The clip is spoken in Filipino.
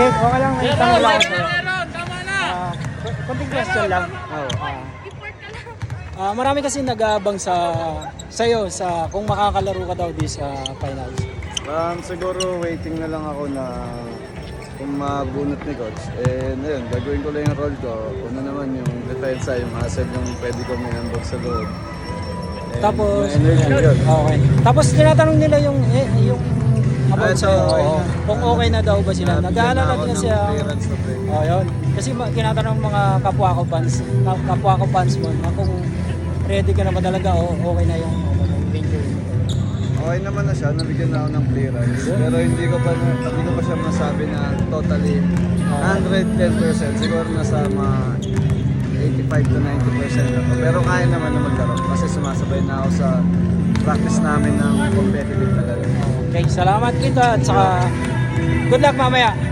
Okay, okay lang. May tanong lang ako. Ah, konting question lang. Oo. Ah, ah, marami kasi nag-aabang sa sa'yo sa kung makakalaro ka daw di sa finals. Um, siguro waiting na lang ako na kung mabunot ni coach. Eh, ayun, gagawin ko lang yung role ko. Una naman yung depensa, yung hustle yung pwede ko may handog sa loob. And Tapos, energy yun. okay. Tapos tinatanong nila yung, eh, yung Ah, na. kung okay na daw ba sila. Nag-aalala din siya. Oh, yun. Kasi tinatanong ng mga kapwa ko fans, ka- kapwa ko fans mo, na kung ready ka na ba talaga o okay na yung ano, injury. Okay naman na siya, nabigyan na ako ng clearance. Pero hindi ko pa hindi ko pa siya masabi na totally 110%. Siguro nasa mga 85 to 90% na to. Pero kaya naman na maglaro kasi sumasabay na ako sa practice namin ng competitive. Okay, salamat kita at saka good luck mamaya.